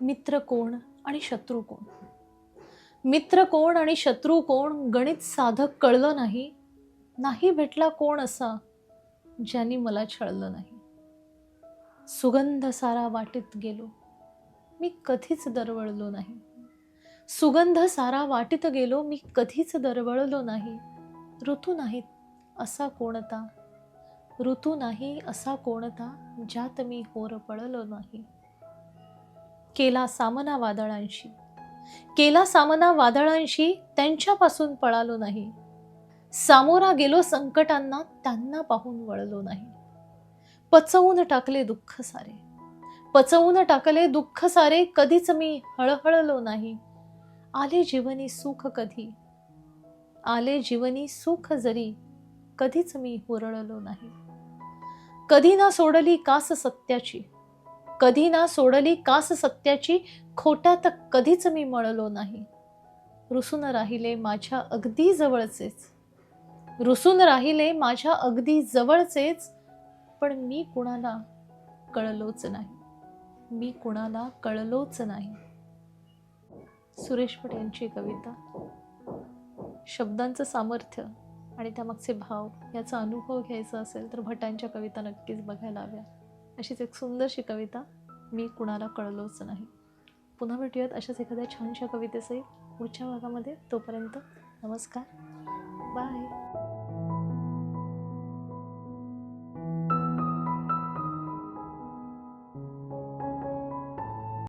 मित्र कोण आणि शत्रू कोण? मित्र कोण आणि शत्रू कोण गणित साधक कळलं नाही नाही भेटला कोण असा ज्यांनी मला छळलं नाही. सुगंध सारा वाटीत गेलो मी कधीच दरवळलो नाही. सुगंध सारा वाटीत गेलो मी कधीच दरवळलो नाही. ऋतू नाहीत असा कोणता ऋतू नाही असा कोणता ज्यात मी होर पळलो नाही. केला सामना वादळांशी. केला सामना वादळांशी त्यांच्यापासून पळालो नाही. सामोरा गेलो संकटांना त्यांना पाहून वळलो नाही. पचवून टाकले दुःख सारे. पचवून टाकले दुःख सारे कधीच मी हळहळलो नाही. आले जीवनी सुख कधी? आले जीवनी सुख जरी कधीच मी हुरळलो नाही. कधी ना सोडली कास सत्याची कधी ना सोडली कास सत्याची खोट्यात कधीच मी मळलो नाही. रुसून राहिले माझ्या अगदी जवळचेच. रुसून राहिले माझ्या अगदी जवळचेच पण मी कुणाला कळलोच नाही. मी कुणाला कळलोच नाही. सुरेश भट यांची कविता. शब्दांचं सामर्थ्य आणि त्यामागचे भाव याचा अनुभव घ्यायचा असेल तर भटांच्या कविता नक्कीच बघायला हव्या. अशीच एक सुंदरशी कविता मी कुणाला कळलोच नाही. पुन्हा भेटूयात अशाच एखाद्या छानशा कवितेसही पुढच्या भागामध्ये. तोपर्यंत नमस्कार. बाय